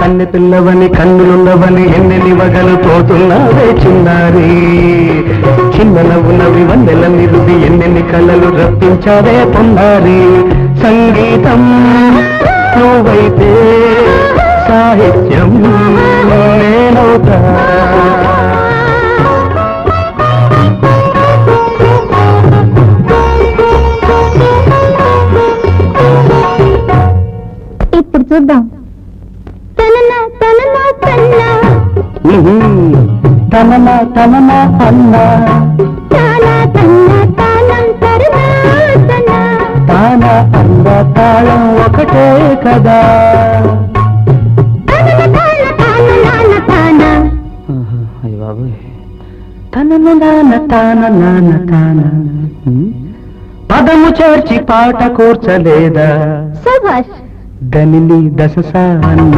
కన్నె పిల్లవని కన్నులున్నవని ఎన్నెని వగలు పోతున్నావే చిన్నారి? చిన్న నవ్వునవి వందెల నిరుది ఎన్నెన్ని కళలు రప్పించావే పొన్నారి? సంగీతం నువ్వైతే సాహిత్యం నేనవుతా ఇప్పుడు చూద్దాం. తనన తనన అన్నా. తానా అన్న తాళం ఒకటే కదా. నాన అయ్య బాబోయ్. తనను నాన్న తాన నాన్న తాన. పదము చేర్చి పాట కూర్చలేదా? దనిని దశ అన్న.